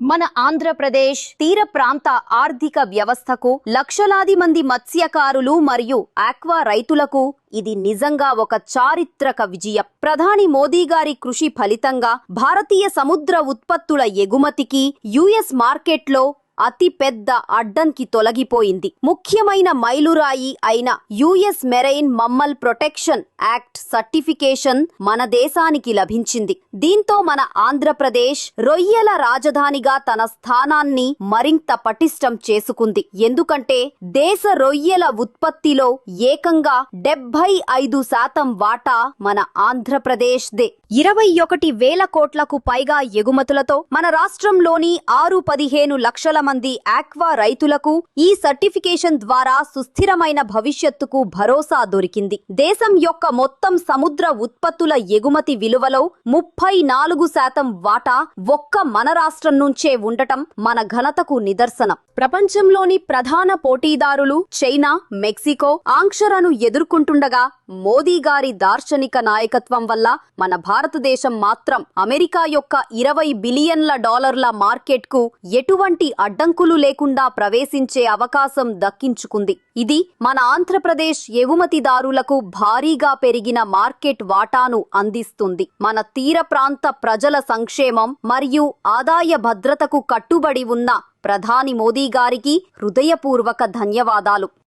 మన ఆంధ్రప్రదేశ్ తీర ప్రాంత ఆర్థిక వ్యవస్థకు లక్షలాది మంది మత్స్యకారులు మరియు ఆక్వా రైతులకు ఇది నిజంగా ఒక చారిత్రక విజయం. ప్రధాని మోదీ గారి కృషి ఫలితంగా భారతీయ సముద్ర ఉత్పత్తుల ఎగుమతికి యుఎస్ మార్కెట్లో అతి పెద్ద అడ్డంకి తొలగిపోయింది. ముఖ్యమైన మైలురాయి అయిన US marine mammal protection act certification మన దేశానికి లభించింది. దీంతో మన ఆంధ్రప్రదేశ్ రొయ్యల రాజధానిగా తన స్థానాన్ని మరింత పటిష్టం చేసుకుంది. ఎందుకంటే దేశ రొయ్యల ఉత్పత్తిలో ఏకంగా డెబ్బై ఐదు శాతం వాటా మన ఆంధ్రప్రదేశ్ దే ఇరవై ఒకటి వేల కోట్లకు పైగా ఎగుమతులతో మన రాష్ట్రంలోని ఆరు పదిహేను లక్షల మంది ఆక్వా రైతులకు ఈ సర్టిఫికేషన్ ద్వారా సుస్థిరమైన భవిష్యత్తుకు భరోసా దొరికింది. దేశం యొక్క మొత్తం సముద్ర ఉత్పత్తుల ఎగుమతి విలువలో ముప్పై నాలుగు శాతం వాటా ఒక్క మన రాష్ట్రం నుంచే ఉండటం మన ఘనతకు నిదర్శనం. ప్రపంచంలోని ప్రధాన పోటీదారులు చైనా మెక్సికో ఆంక్షలను ఎదుర్కొంటుండగా మోదీ గారి దార్శనిక నాయకత్వం వల్ల మన భారతదేశం మాత్రం అమెరికా యొక్క ఇరవై బిలియన్ల డాలర్ల మార్కెట్కు ఎటువంటి అడ్డంకులు లేకుండా ప్రవేశించే అవకాశం దక్కించుకుంది. ఇది మన ఆంధ్రప్రదేశ్ ఎగుమతిదారులకు భారీగా పెరిగిన మార్కెట్ వాటాను అందిస్తుంది. మన తీర ప్రాంత ప్రజల సంక్షేమం మరియు ఆదాయ భద్రతకు కట్టుబడి ఉన్న ప్రధాని మోదీ గారికి హృదయపూర్వక ధన్యవాదాలు.